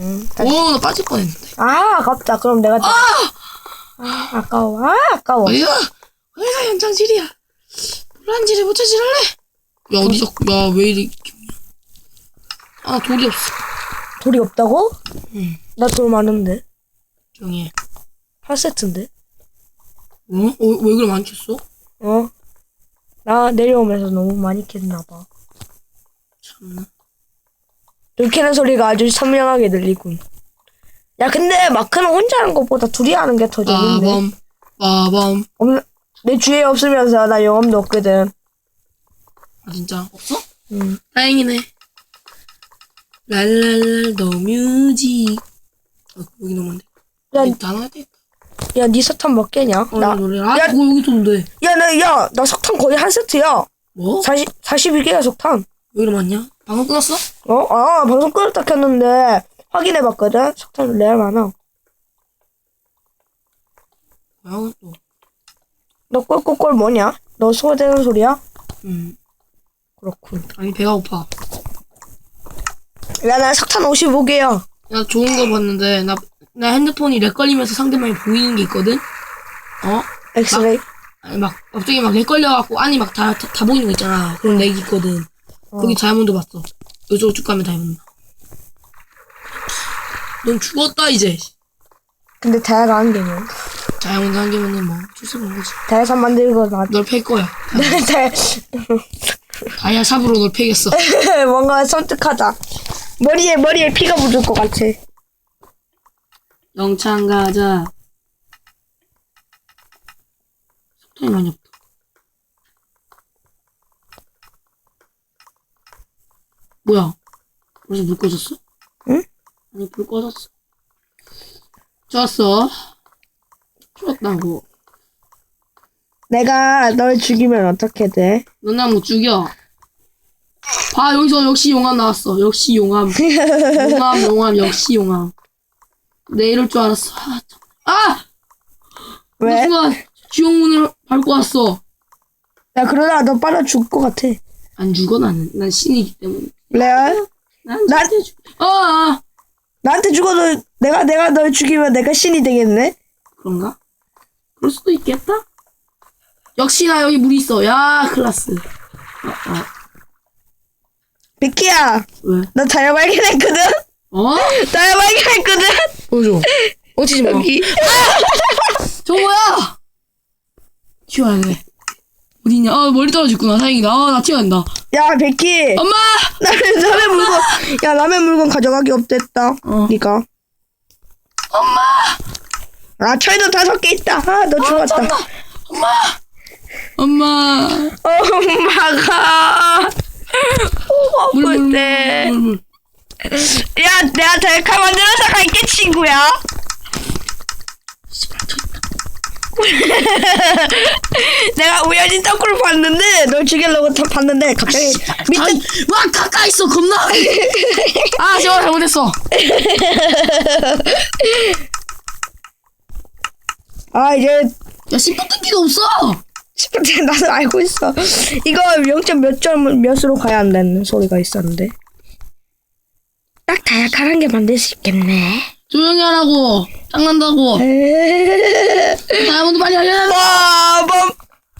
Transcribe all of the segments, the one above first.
응. 오, 나 빠질 뻔했는데. 아, 아깝다. 그럼 내가. 아! 아, 아까워. 아, 아까워. 어디가, 어디가 연장질이야. 불안질을 못 찾으실래? 야, 어디 자꾸, 야, 왜 이리. 아, 돌이 없어. 돌이 없다고? 응. 나 돌 많은데. 조용히 해. 8세트인데? 어? 어, 왜 그래 많이 켰어? 어? 나 내려오면서 너무 많이 캤나봐. 참나. 돌 캐는 소리가 아주 선명하게 들리군. 야, 근데 마크는 혼자 하는 것보다 둘이 하는 게 더 재밌네. 빠밤, 빠밤. 없는, 내 주위에 없으면서 나 영감도 없거든. 아, 진짜? 없어? 음. 다행이네. 랄랄랄, 더 뮤직. 어, 여기 넘었네. 야, 여기 다 넣어야 되겠다. 야, 니 석탄 몇 개냐? 어, 나, 노래. 아, 야. 그거 여기 뒀는데. 야, 나, 야, 나 석탄 거의 한 세트야. 뭐? 40, 41개야, 석탄. 왜 이리 많냐? 방금 끊었어? 어? 아, 방송 끊었다 켰는데, 확인해봤거든? 석탄 레알 많아. 뭐야, 또. 너 꼴꼴꼴 뭐냐? 너 소되는 소리야? 음. 그렇군. 아니, 배가 고파. 야, 나 석탄 55개야. 야, 좋은 거 봤는데, 나, 나 핸드폰이 렉 걸리면서 상대방이 보이는 게 있거든? 어? 엑스레이. 아니, 막, 갑자기 막 렉 걸려갖고, 안이 막 다, 다, 다 보이는 거 있잖아. 그런 렉이 있거든. 어. 거기 다이아몬드 봤어. 이쪽으로 쭉 가면 다이아몬드. 넌 죽었다, 이제. 근데 다이아가 한 개면. 다이아몬드 한 개면은 뭐, 본 거지. 다이아산 만들고 나. 널 팰 거야. 다이아, 다이아 삽으로 널 패겠어. 뭔가 섬뜩하다. 머리에, 머리에 피가 묻을 것 같아. 영창 가자. 석탄이 많이 없다. 뭐야? 벌써 불 꺼졌어? 응? 아니, 불 꺼졌어. 좋았어. 좋았다고. 내가 널 죽이면 어떻게 돼? 넌나못 죽여. 봐, 여기서 역시 용암 나왔어. 역시 용암. 용암, 용암, 역시 용암. 내 이럴 줄 알았어. 아! 참. 아! 그 왜? 순간 지옥문을 밟고 왔어. 야, 그러다 너 빨아 죽을 것 같아. 안 죽어 나는. 난 신이기 때문에. 레알? 난 나- 절대 죽. 아, 아 나한테 죽어도 내가, 내가 널 죽이면 내가 신이 되겠네? 그런가? 그럴 수도 있겠다. 역시나 여기 물이 있어. 야, 클라스. 어, 어, 비키야, 왜? 너 다이아 발견했거든? 어? 다이아 발견했거든? 보여줘. 멈추지 마. 여기. 저 뭐야? 튀어야 돼. 어디냐? 아, 머리 떨어졌구나. 다행이다. 아, 나 튀어야 된다. 야, 베키. 엄마! 남의, 남의 물건, 야, 남의 물건 가져가기 없댔다. 어. 니가. 엄마! 아, 철도 다섯 개 있다. 아, 너 죽었다. 잠깐만. 엄마! 엄마! 엄마가. 오, 물, 물, 물, 때. 물, 물. 야, 내가 델카 만들어서 갈게, 친구야. 씨발, 저 있다. 내가 우연히 떡구를 봤는데, 널 죽이려고 다 봤는데, 갑자기 밑에, 아이, 와, 가까이 있어, 겁나! 아, 제가 잘못했어. 아, 이제, 야, 씨발 뜯기도 없어! 싶은데 나도 알고 있어. 이거 0점 몇점 몇으로 가야 한다는 소리가 있었는데. 딱 다약한 게 만들 수 있겠네. 조용히 하라고. 짱난다고. 다이아몬드 빨리 하려. 빠밤,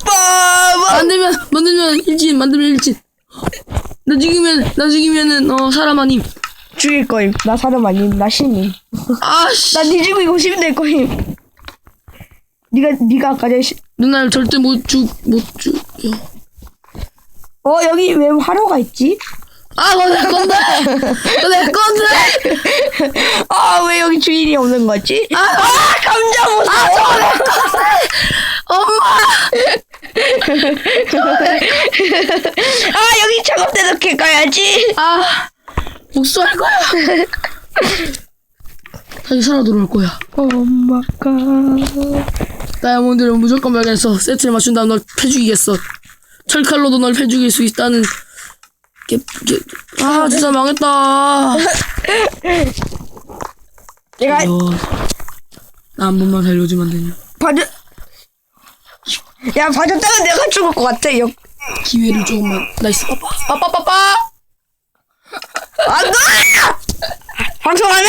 빠밤. 만들면, 만들면 일진, 만들면 일진. 나 죽이면, 나 죽이면은, 어, 사람 아님. 죽일 거임. 나 사람 아님, 나 신임. 아, 씨. 나니 죽이고 싶될 거임. 니가, 니가 아까 전에 시... 누나를 절대 못 죽, 못 죽여. 어, 여기 왜 화로가 있지? 아, 그거 내 건데! 그거 내 건데! 아, 왜 여기 주인이 없는 거지? 아, 감자 무서워. 아, 저거 엄마! 아, 여기 작업대 넣게 가야지. 아, 복수할 거야. 다시 살아 돌아올 거야. 엄마가. 다이아몬드를 무조건 발견해서 세트를 맞춘 다음 널 패죽이겠어. 철칼로도 널 패죽일 수 있다는. 게, 게, 아, 진짜 망했다. 내가 나 한 번만 살려주면 안 되냐. 봐줘. 야, 봐줬다가 내가 죽을 것 같아. 여... 기회를 조금만. 나이스. 빠빠. 빠빠빠빠! 안 돼! 방송 안 해!